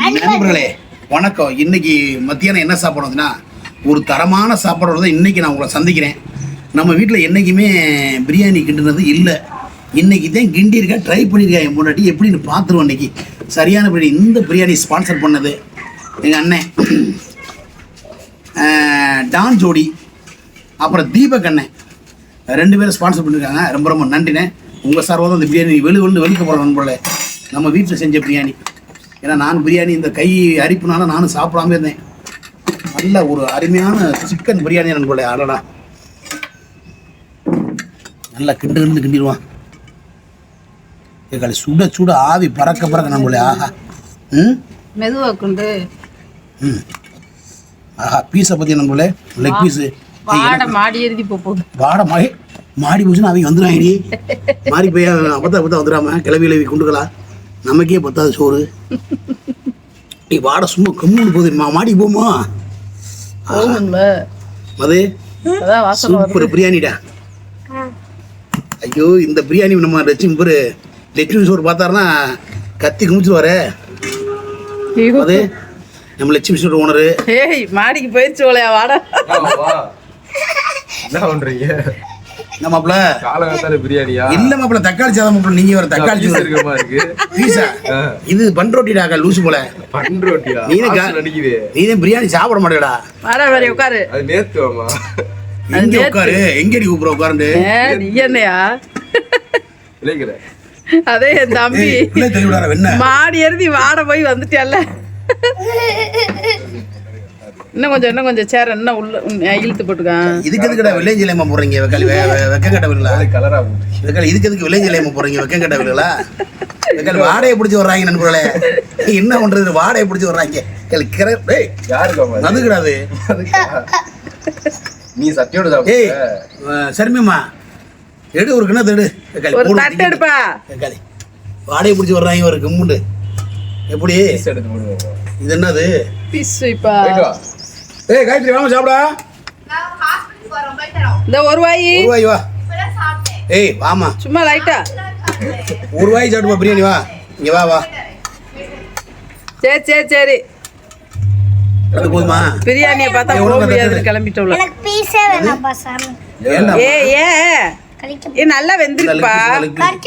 நண்பர்களே வணக்கம். இன்னைக்கு மத்தியானம் என்ன சாப்பிடுறதுன்னா ஒரு தரமான சாப்பாடோட தான் இன்னைக்கு நான் உங்களை சந்திக்கிறேன். நம்ம வீட்டில் என்றைக்குமே பிரியாணி கிண்டுனது இல்லை. இன்னைக்கு தான் கிண்டியிருக்கேன் ட்ரை பண்ணியிருக்கேன் என் முன்னாடி எப்படின்னு பார்த்துருவோம் இன்னைக்கு. சரியான பிரியாணி இந்த பிரியாணி ஸ்பான்சர் பண்ணது எங்கள் அண்ணன். டான் ஜோடி அப்புறம் தீபக் அண்ணன். ரெண்டு பேரும் ஸ்பான்சர் பண்ணியிருக்காங்க ரொம்ப ரொம்ப நன்றிண்ணே. உங்கள் சார்பாக தான் அந்த பிரியாணி வெளு வெளு வெளிக்க போகிற நண்பர்களே. நம்ம வீட்டில் செஞ்ச பிரியாணி. ஏன்னா நான் பிரியாணி இந்த கை அரிப்புனால நானும் சாப்பிடாம இருந்தேன். நல்ல ஒரு அருமையான சிக்கன் பிரியாணி நண்பர்களே அடடா. நல்லா கிண்டு கிண்டு கிண்டிடுவான் ஏக்காளி சுட சுட ஆவி பறக்க பறக்க நண்பர்களே ஆஹா. ம்? மெதுவா கொண்டு. ம். ஆஹா பீஸை பற்றி நண்பர்களே லெக் பீஸு வாட மாடி எழுதி போகுது வாட மாடி மாடி போச்சுன்னா அவங்க வந்துடுவாங்கடி மாறி போய் அப்பத்தா அப்பத்தா வந்துடாம கிளவி கிளவி கொண்டுக்கலாம் நமக்கே பத்தாது சோறு. நீ வாட சும்மா கம்முன்னு போகுது. மா மாடி போமா வருது சூப்பர் பிரியாணிடா. ஐயோ இந்த பிரியாணி நம்ம லட்சுமி பேர் லட்சுமி சோறு பார்த்தாருன்னா கத்தி குமிச்சிருவாரு. அது நம்ம லட்சுமி சோறு ஓனரு. ஏய் மாடிக்கு போயிடுச்சு போலையா வாடா. என்ன நம்மப்ல காலகாத்தால பிரியாணியா? இல்ல மாப்பிள தக்காளி சாதம் மாப்பிள நீங்க வர தக்காளி சாதம். இருக்கமா இருக்கு? பீஸா? இது பண்ரோட்டிடாக்கா லூசு போல. பண்ரோட்டியா நீனே கா- நடிக்குது. நீ பிரியாணி சாப்பிட மாட்டேடா? வாடா வேற உட்காரு. அது நேத்து ஆமா எங்க உட்காரு. எங்கடி கூப்பிட உட்காந்து ஏ, நீ என்னையா? அதே என் தம்பி. மாடி எழுதி வாட போய் வந்துட்டியல்ல? இன்னும் கொஞ்சம் இன்னும் கொஞ்சம் சேர இன்னும் உள்ள இழுத்து போட்டுக்கான் இதுக்கு எதுக்குடா வில்லேஜ் இலையமா போடுறீங்க? வெக்காளி வெக்க கட்ட வில்லா கலரா போட்டு வெக்காளி இதுக்கு எதுக்கு வில்லேஜ் இலையமா போடுறீங்க? வெக்க கட்ட வில்லா வெக்காளி வாடையை பிடிச்சி வர்றாங்க நண்பர்களே. என்ன பண்றது? வாடையை பிடிச்சி வர்றாங்க. அது? கிடாது நீ சத்தியோட ஏய் சரிமிம்மா எடு ஒரு கிணத்து எடு. வெக்காளி. எடுப்பா. வெக்காளி வாடையை பிடிச்சி வர்றாங்க ஒரு கும்முண்டு. எப்படி? இது என்னது? பீஸ் இப்பா. ஏய் காயத்ரி வாமா சாப்பிடா. இந்த ஒரு வாய். ஒரு வாய் வா. ஏய் வாமா சும்மா லைட்டா ஒரு வாய் சாப்பிடுமா பிரியாணி வா. இங்க வா வா. சரி சரி சரி. அது போதுமா? பிரியாணியை பார்த்தா போக தட்டு. கிளம்பிட்டோம்ல. எனக்கு பீஸே வேணாம்ப்பா ஏ ஏ நல்லா வெந்திருக்குப்பா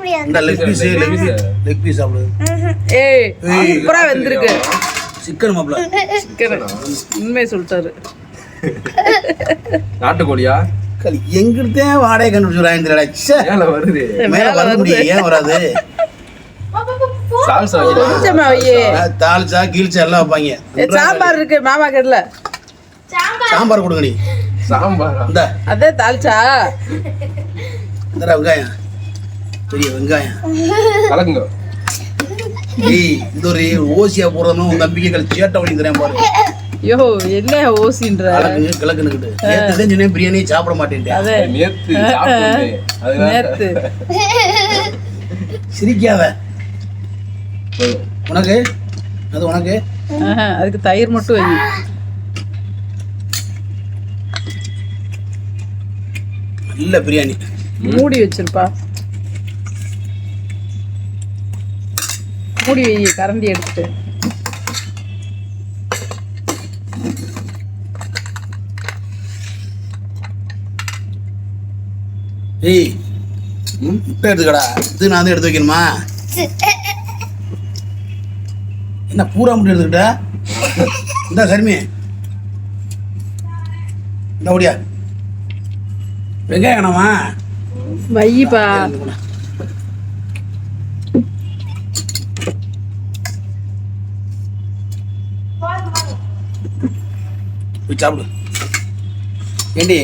முடியாது இந்த leg piece leg piece leg piece சாப்பிடு. ஏய் சூப்பரா வெந்திருக்கு. சிக்கன் மாப்பிள சிக்கன். உண்மையை சொல்லிட்டாரு. நாட்டுக்கோழியா? களி எங்கிட்டே வாடகை ஏல வருது. மேல வர. முடியும் ஏன் வராது? தாளிச்சா கீழ்ச்சா எல்லாம் வைப்பாங்க. சாம்பார் இருக்கு மாமா கடையில். சாம்பார். கொடுங்க நீ சாம்பாரா? இந்த. அதே தாளிச்சா இந்த வெங்காயம். பெரிய வெங்காயம். கலக்குங்க. ஏய் இந்த ஒரு ஓசியா போடுறதும் உன் தம்பிக்கு களி சேட்டை வழி தரேன் பாரு என்ன ஓசின்ற? தான் சொன்னேன் பிரியாணி சாப்பிட அதே. நேத்து நேத்து. சிரிக்காத. உனக்கு? அது உனக்கு? அதுக்கு தயிர் மட்டும் வை. நல்ல பிரியாணி. மூடி வச்சிருப்பா. மூடி வை கரண்டி எடுத்துட்டு. ஏய் முட்டை எடுத்துக்கடா. இது நான் தான் எடுத்து வைக்கணுமா? என்ன பூரா முட்டை எடுத்துக்கிட்ட? இந்த சரிமி. இந்த ஓடியா. வெங்காயம் வேணாமா? வைப்பா. போய் சாப்பிடு. ஏண்டி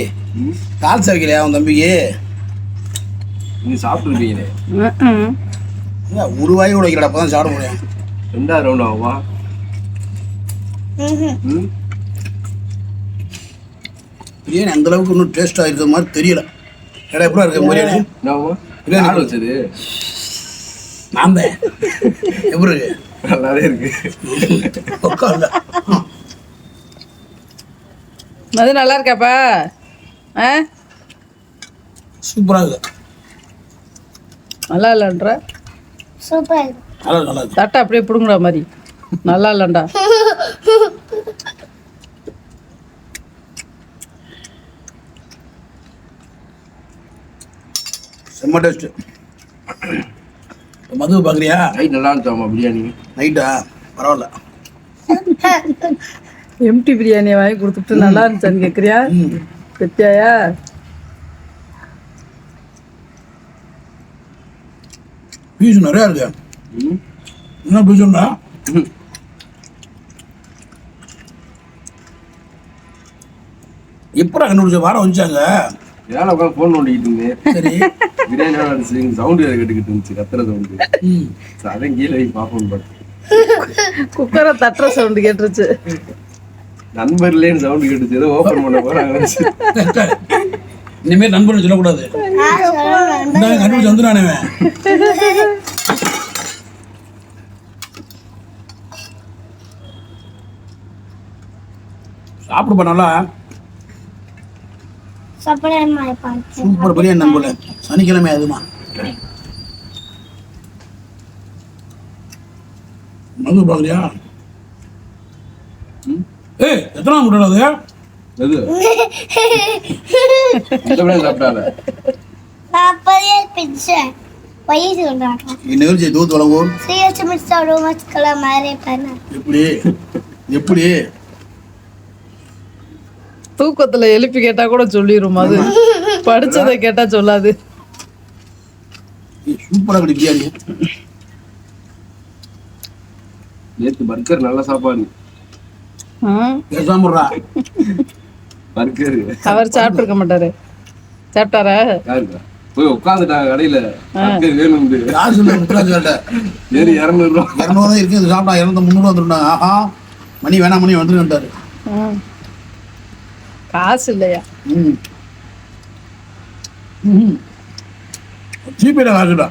கால் சவைக்கலையா உன் தம்பிக்கு? நீ சாப்பிட்டுருப்பீங்களே ஒரு வாய் கூட வைக்கிறடா அப்பதான் சாப்பிட முடியும். ரெண்டாவது ரவுண்ட் ஆகுமா? பிரியாணி அந்த அளவுக்கு இன்னும் டேஸ்டாக இருக்கிற மாதிரி தெரியல. ஏடா எப்படி இருக்கு பிரியாணி பிரியாணி யார் வச்சது? நான் தான் எப்படி இருக்கு? நல்லாவே இருக்கு. உட்காருங்க அது நல்லா இருக்காப்பா ஆ? சூப்பராக இருக்கு. நல்லா இல்லைன்ற சூப்பர் நல்லா இருக்கு, நல்லா இருக்கு. தட்டை அப்படியே பிடுங்குற மாதிரி. நல்லா இல்லைண்டா செம்ம டேஸ்ட் மது பார்க்குறியா? நைட் நல்லா இருந்துச்சாமா பிரியாணி? நைட்டா? பரவாயில்ல. எம்டி பிரியாணியை வாங்கி கொடுத்துட்டு நல்லா இருந்துச்சான்னு கேட்குறியா பெத்தியாயா பீஸ் நிறையா இருக்கு. என்ன பீஸ்னா எப்படா கண்டுபிடிச்ச? வாரம் வந்துச்சாங்க. வேலை உட்காந்து ஃபோன் நோண்டிக்கிட்டு இருந்தேன். சரி. பிரியாணி இருந்துச்சு. சவுண்டு வேறு கேட்டுக்கிட்டு இருந்துச்சு. கத்துற சவுண்டு. அதான் கீழே போய் பார்ப்போம் குக்கரை தட்டுற சவுண்டு கேட்டுருச்சு. நண்பர்லேன்னு சவுண்டு கேட்டுச்சு. ஏதோ ஓப்பன் பண்ண போறாங்க இனிமேல் நண்பன் சொல்லக்கூடாது. கண்டுபிடிச்சு வந்துடானே சாப்பிடுப்பா நல்லா. சூப்பர் பிரியாணி நண்பல சனிக்கிழமை அதுமா. மது பார்க்குறியா ம். ஏய் எத்தனை முட்டை அது எது? பிரியாணி சாப்பிட்டால நான் அப்போதே பிடிச்சேன் வயசு சொல்றாங்க தூத்து மாதிரி பண்ண எப்படி? எப்படி? தூக்கத்துல எழுப்பி கேட்டா கூட சொல்லிரும் அது? படிச்சதை கேட்டா சொல்லாது. பிரியாணி. நேத்து பர்கர் நல்ல சாப்பாடு. அவர் சாப்பிட்டுருக்க மாட்டாரு. சாப்பிட்டாரா? போய் உட்காந்துட்டாங்க கடையில வேணும்னு காசு முக்காசு ஏறி இரநூறுவா இரநூறுவா தான் இருக்கு இது சாப்பிட்டா இரநூத்தி முந்நூறு வந்துருந்தாங்க ஆஹா மணி வேணாம் மணி வந்துருன்ட்டாரு ம். காசு இல்லையா? ம். ம். ஜிபேல காசுடா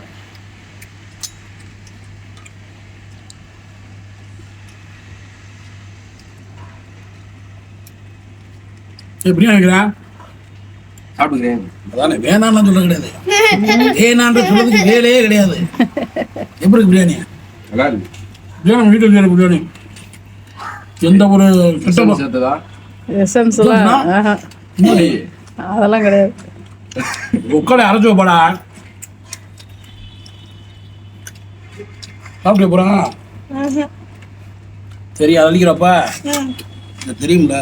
எப்படி நினைக்கிறேன் சாப்பிட்டுக்கிறேன் அதானே வேணாம்னு சொல்ல கிடையாது. வேணான்ற சொல்றதுக்கு வேலையே கிடையாது. எப்படி இருக்கு பிரியாணி? நல்லா இருக்கு. பிரியாணி வீட்டில் செய்கிற பிரியாணி? எந்த ஒரு சிஸ்டம் சேர்த்ததா? அதெல்லாம் கிடையாது. உட்காந்து அரைச்சு வைப்பாடா. சாப்பிட்டு போறான் சரி அது அழிக்கிறப்ப. எனக்கு தெரியும்ல.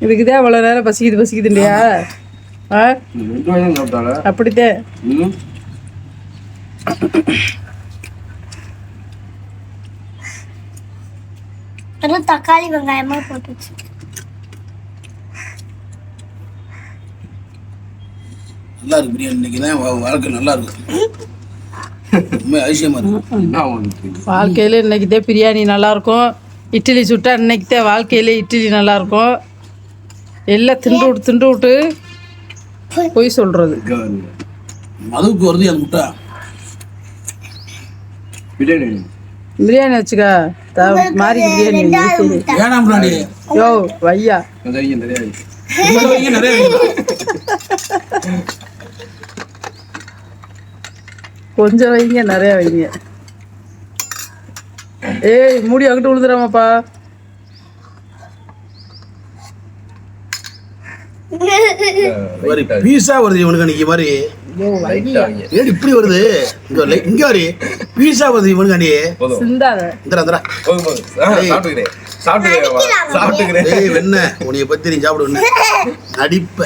இதுக்குதான் அவ்வளோ நேரம் பசிக்குது ஆ? வாய் தான் சாப்பிட்டால அப்படித்தே. வெறும் தக்காளி வெங்காயமா போட்டுச்சு. நல்லா இருக்கு பிரியாணி இன்னைக்கு தான். வாழ்க்கை நல்லா இருக்கு. வாழ்க்கையில இன்னைக்குதே பிரியாணி நல்லா இருக்கும். இட்லி சுட்டா இன்னைக்குதே வாழ்க்கையில இட்லி நல்லா இருக்கும் எல்லாம் திண்டு விட்டு திண்டு விட்டு பொய் சொல்றது. பாருங்க. மதுவுக்கு வருது அந்த முட்டை. பிரியாணி பிரியாணி வச்சுக்கா. த மாதிரி பிரியாணி யோ வையா. கொஞ்சம் வைங்க, நிறைய வைங்க. உங்களை வைங்க நிறைய வைங்க. கொஞ்சம் வைங்க நிறைய வைங்க ஏய் மூடி அங்கிட்டு விழுந்துடாமாப்பா ஒரு பீஸா வருது இவனுக்கு அன்னைக்கு மாதிரி. ஏடி இப்படி வருது. இங்க லை- இங்க வரி பீஸா வருது இவனுக்கு சிந்தாத. இந்தரா இந்தரா சாப்பிட்டுக்கிறேன். சாப்பிட்டுக்கிறேன் ஏய் வெண்ண உன்னைய பத்தி நீ சாப்பிடு வெண்ண. நடிப்ப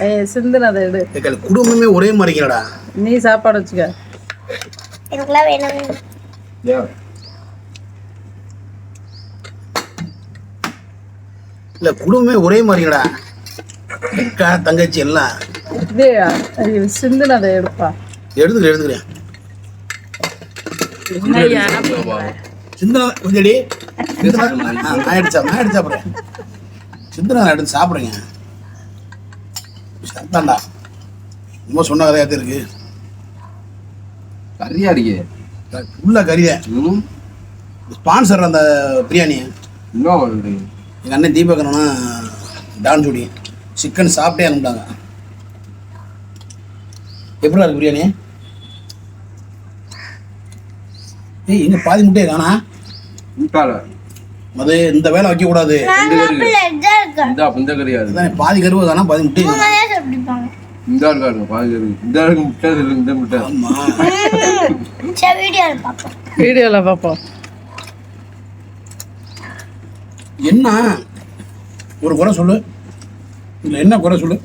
ஏய் சிந்துனதை எடு. குடும்பமே ஒரே மாதிரிங்கடா நீ சாப்பாடு வச்சுக்க. எனக்குலாம் வேணும். இல்ல குடும்பமே ஒரே மாதிரிங்கடா அக்கா தங்கச்சி எல்லாம். ஐயோ, சிந்துனதை எடுப்பா. எடுத்துக்கிறேன் எடுத்துக்கிறேன்? சிந்தனா கொஞ்சடி. ஆயிடுச்சா நான் எடுத்து சாப்பிட்றேன். சிந்தனா எடுத்து சாப்பிட்றேங்க. சாப்பிட்டாண்டா ரொம்ப சொன்ன கதையாத்த இருக்கு. கறியா இருக்கே உள்ள கறிதான் ம். ஸ்பான்சர் அந்த பிரியாணி இன்னும் எங்கள் அண்ணன் தீபகரனா டான் ஜோடி. சிக்கன் சாப்பிட்டே அனுப்பிட்டாங்க. எப்படிடா இருக்கு பிரியாணி? ஏய் எங்க பாதி முட்டையை காணா? முட்டாள? அது இந்த வேலை வைக்க கூடாது நான் சாப்பிடல இதான் இருக்கேன் இந்த கிடையாது பாதி கருவு காணா பாதி முட்டை தான் இந்த இருக்காரு பாதி இருக்கு இந்த இருக்கு முட்டை இருக்கு இந்த முட்டை. ஆமா. ம். சரி வீடியோவில் பார்ப்போம். வீடியோவில் பார்ப்போம். என்ன? ஒரு குறை சொல்லு. இல்ல என்ன குறை சொல்லு?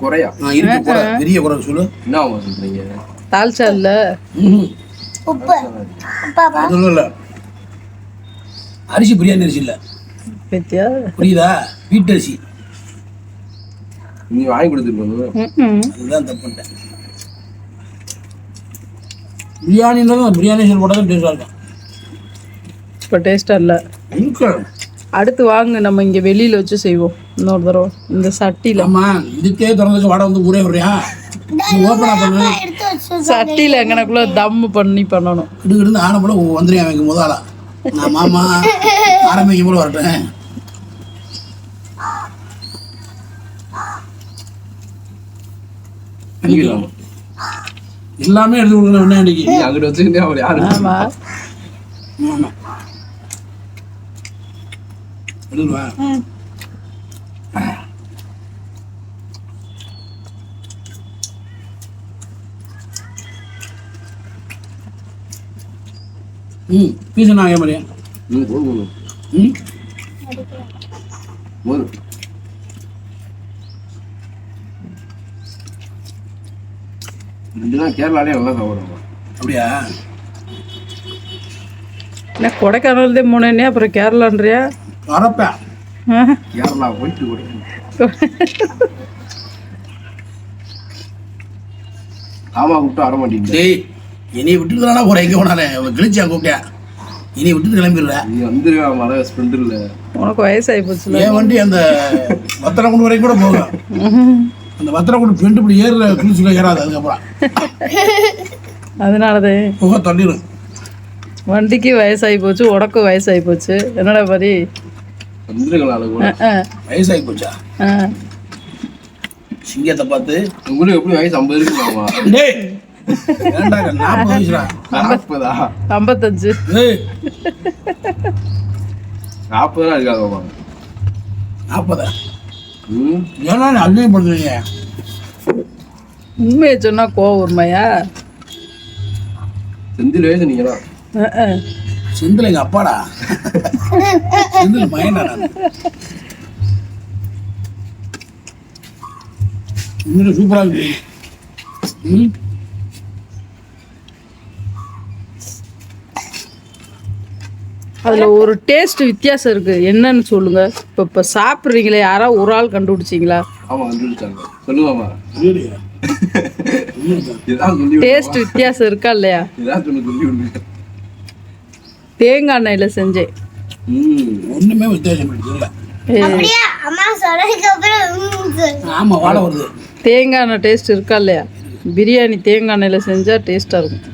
குறையா? ஆ, இருக்கு குறை. பெரிய குறை சொல்லு. என்ன சொல்றீங்க? தால்ச்சா இல்லை. உப்பு. இல்ல. அரிசி பிரியாணி அரிசி இல்ல. புரியுதா? வீட்டரிசி நீ வாங்கி கொடுத்துருக்கணும். அதுதான் தப்பு பண்ணிட்டேன் பிரியாணின்றது பிரியாணி போட்டால் தான் டேஸ்டாக இருக்கும். இப்போ டேஸ்ட்டாக இல்லை. அடுத்து வாங்க நம்ம இங்கே வெளியில் வச்சு செய்வோம். இன்னொரு தடவை இந்த சட்டியில். ஆமா இதுக்கே திறந்து வாடகை வந்து ஊரே வர்றியா நீ ஓப்பனா பண்ணு. சட்டியில் எங்கனக்குள்ள தம்மு பண்ணி பண்ணணும். கிடு கிடுந்து ஆன போல வந்துடுறேன் அவங்க முதலா நான் மாமா ஆரம்பிக்கும் போல வரட்டேன் எல்லாமே எடுத்து கொடுக்கணும் என்ன இன்னைக்கு நீ அங்கிட்ட வச்சுக்கிட்டே அவர் யாரு ஆமாம் ஆமா. எடுத்துருவா ம் பீஸ் நான் மாதிரியா ம் போதும் ம் போதும் இதுதான் கேரளாலே நல்லா சாப்பிடுவாங்க அப்படியா என்ன கொடைக்கானல்தே மூணே அப்புறம் கேரளான்றியா வரப்பேன் ஆஹ். கேரளா போயிட்டு கூட ஆமா கூப்பிட்டு வர மாட்டேங்குது விட்டுட்டு தானே போகிறேன் எங்கே போனாலும் கிழிச்சா கூப்பிட்டேன் இனி விட்டுட்டு கிளம்பிடுற நீ வந்துருவா மழை ஸ்பெண்டர்ல உனக்கு வயசாகி என் வண்டி அந்த வத்தனக்குண்டு வரைக்கும் கூட போகும் அந்த வத்தனக்குண்டு பெண்டு இப்படி ஏறுற கிழிச்சுக்க ஏறாது அதுக்கப்புறம் அதனாலதே புகை தள்ளிடும் வண்டிக்கு வயசாகி போச்சு உனக்கும் வயசாகி போச்சு என்னடா அஹ், வயசாகி போச்சா. சிங்கத்தை பார்த்து உங்களுக்கு எப்படி வயசு ஐம்பது இருக்குமாமா ஐம்பத்தஞ்சு நாற்பது தான் இருக்காங்கம்மா நாற்பதா? ம். ஏன்னா அள்ளியும் பண்ணுறீங்க உண்மையை சொன்னா கோவம் உண்மையா செந்தில் வயசு நீங்களா. செந்தில் எங்கள் அப்பாடா? செந்தில் மயனா நான்? இன்னும் சூப்பராக இருக்கு. ம்? அதுல ஒரு டேஸ்ட் வித்தியாசம் இருக்கு. என்னன்னு சொல்லுங்க. இப்போ இப்போ சாப்பிட்றீங்களே யாராவது ஒரு ஆள் கண்டுபிடிச்சிங்களா. டேஸ்ட் வித்தியாசம் இருக்கா இல்லையா இதான் சொல்லி சொல்லி விடுங்க தேங்காய் எண்ணெயில செஞ்சேன். ம் ஒன்றுமே வித்தியாசம் இல்லை. தேங்காய் எண்ணெய் டேஸ்ட் இருக்கா இல்லையா? பிரியாணி தேங்காய் எண்ணெயில செஞ்சா டேஸ்டா இருக்கும்.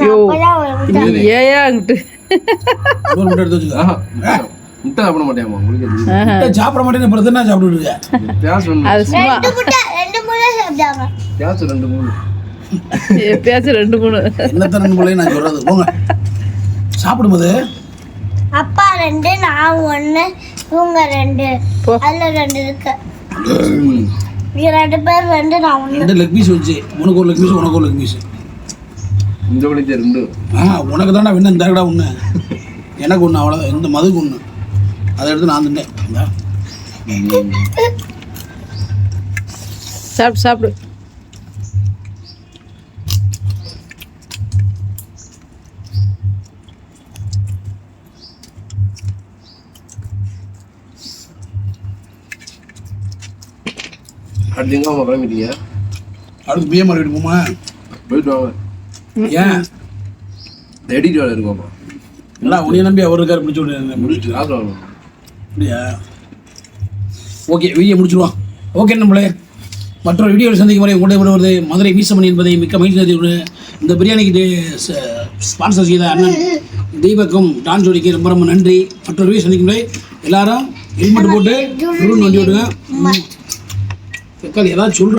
ஐயோ. ஏயா அங்கிட்டு முட்டை சாப்பிட மாட்டேமா உங்களுக்கு சாப்பிட மாட்டேன்னு சாப்பிட்டு ரெண்டு முட்டை ரெண்டு முட்டை சாப்பிட்டாங்க. ரெண்டு மூணு. எப்பயாச்சும் ரெண்டு மூணு. என்னத்த ரெண்டு பிள்ளையும் நான் சொல்றது? போங்க. சாப்பிடும்போது? அப்பா ரெண்டு நான் ஒண்ணு இவங்க ரெண்டு. அதுல ரெண்டு இருக்கு. ரெண்டு பேர் ரெண்டு நான் ஒண்ணு. ரெண்டு லெக் பீஸ் வச்சு உனக்கு ஒரு லெக் பீஸ் உனக்கு ஒரு லெக் பீஸ் இந்த வழிக்கு ரெண்டு. ஆ உனக்கு தானே வேணும் இந்த கடை ஒன்று எனக்கு ஒன்று அவ்வளோதான் இந்த மதுக்கு ஒன்று அதை எடுத்து நான் தின்னேன். சாப்பிடு சாப்பிடு. அடுத்து எங்க அவங்க கிளம்பிட்டீங்க. அடுத்து பிஎம்ஆர் வீட்டு போமா? போயிட்டு வாங்க. ஏன்? எடிட் வேலை இருக்கோமா இல்லை உன்னைய நம்பி அவர் இருக்கார் விட்டு முடிச்சுட்டு காசு வாங்கணும் அப்படியா? ஓகே வீடியோ முடிச்சிடுவோம் ஓகே நம்மளே மற்றொரு வீடியோவில் சந்திக்கும் வரை உங்களுடைய வருவது மதுரை வீசமணி என்பதை மிக்க மகிழ்ச்சி இந்த பிரியாணிக்கு ஸ்பான்சர் செய்த அண்ணன் தீபக்கும் டான் ஜோடிக்கு ரொம்ப ரொம்ப நன்றி. மற்றொரு வீடியோ சந்திக்கும் வரை எல்லாரும் ஹெல்மெட் போட்டு வண்டி விடுங்க Kalian.